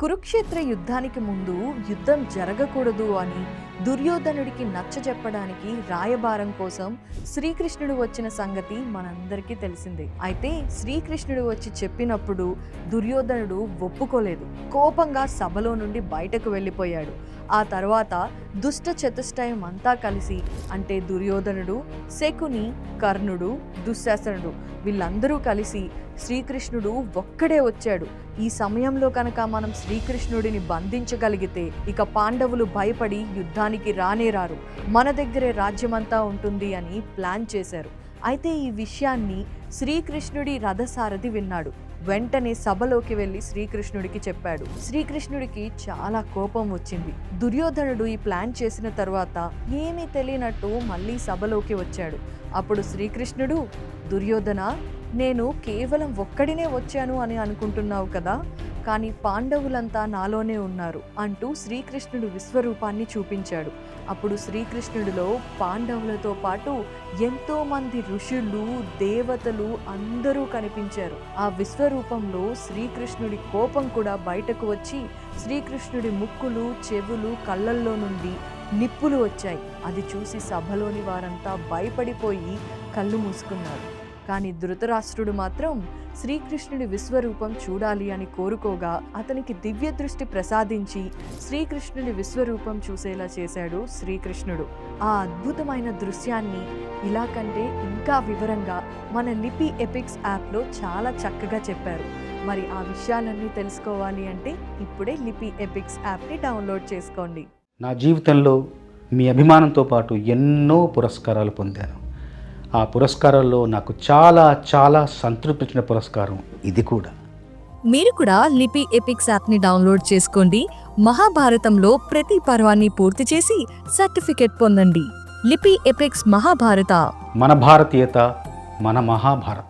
కురుక్షేత్ర యుద్ధానికి ముందు యుద్ధం జరగకూడదు అని దుర్యోధనుడికి నచ్చజెప్పడానికి రాయబారం కోసం శ్రీకృష్ణుడు వచ్చిన సంగతి మనందరికీ తెలిసిందే. అయితే శ్రీకృష్ణుడు వచ్చి చెప్పినప్పుడు దుర్యోధనుడు ఒప్పుకోలేదు. కోపంగా సభలో నుండి బయటకు వెళ్ళిపోయాడు. ఆ తర్వాత దుష్ట చతుష్టయం అంతా కలిసి అంటే దుర్యోధనుడు శకుని కర్ణుడు దుశ్శాసనుడు వీళ్ళందరూ కలిసి శ్రీకృష్ణుడు ఒక్కడే వచ్చాడు. ఈ సమయంలో కనుక మనం శ్రీకృష్ణుడిని బంధించగలిగితే ఇక పాండవులు భయపడి యుద్ధాన్ని రానే రానేరారు మన దగ్గరే రాజ్యమంతా ఉంటుంది అని ప్లాన్ చేశారు. అయితే ఈ విషయాన్ని శ్రీకృష్ణుడి రథసారథి విన్నాడు. వెంటనే సభలోకి వెళ్ళి శ్రీకృష్ణుడికి చెప్పాడు. శ్రీకృష్ణుడికి చాలా కోపం వచ్చింది. దుర్యోధనుడు ఈ ప్లాన్ చేసిన తర్వాత ఏమీ తెలియనట్టు మళ్ళీ సభలోకి వచ్చాడు. అప్పుడు శ్రీకృష్ణుడు దుర్యోధన నేను కేవలం ఒక్కడినే వచ్చాను అని అనుకుంటున్నావు కదా? కానీ పాండవులంతా నాలోనే ఉన్నారు అంటూ శ్రీకృష్ణుడు విశ్వరూపాన్ని చూపించాడు. అప్పుడు శ్రీకృష్ణుడిలో పాండవులతో పాటు ఎంతోమంది ఋషులు దేవతలు అందరూ కనిపించారు. ఆ విశ్వరూపంలో శ్రీకృష్ణుడి కోపం కూడా బయటకు వచ్చి శ్రీకృష్ణుడి ముక్కులు చెవులు కళ్ళల్లో నుండి నిప్పులు వచ్చాయి. అది చూసి సభలోని వారంతా భయపడిపోయి కళ్ళు మూసుకున్నారు. కానీ ధృతరాష్ట్రుడు మాత్రం శ్రీకృష్ణుడి విశ్వరూపం చూడాలి అని కోరుకోగా అతనికి దివ్య దృష్టి ప్రసాదించి శ్రీకృష్ణుడి విశ్వరూపం చూసేలా చేశాడు శ్రీకృష్ణుడు. ఆ అద్భుతమైన దృశ్యాన్ని ఇలా కంటే ఇంకా వివరంగా మన లిపి ఎపిక్స్ యాప్లో చాలా చక్కగా చెప్పారు. మరి ఆ విషయాలన్నీ తెలుసుకోవాలి అంటే ఇప్పుడే లిపి ఎపిక్స్ యాప్ని డౌన్లోడ్ చేసుకోండి. నా జీవితంలో మీ అభిమానంతో పాటు ఎన్నో పురస్కారాలు పొందాను. ఆ పురస్కారాల్లో నాకు చాలా చాలా సంతృప్తించిన పురస్కారం ఇది కూడా. మీరు కూడా లిపి ఎపిక్స్ యాప్ని డౌన్లోడ్ చేసుకోండి. మహాభారతంలో ప్రతి పర్వాన్ని పూర్తి చేసి సర్టిఫికెట్ పొందండి. లిపి ఎపిక్స్ మహాభారత. మన భారతీయత మన మహాభారతం.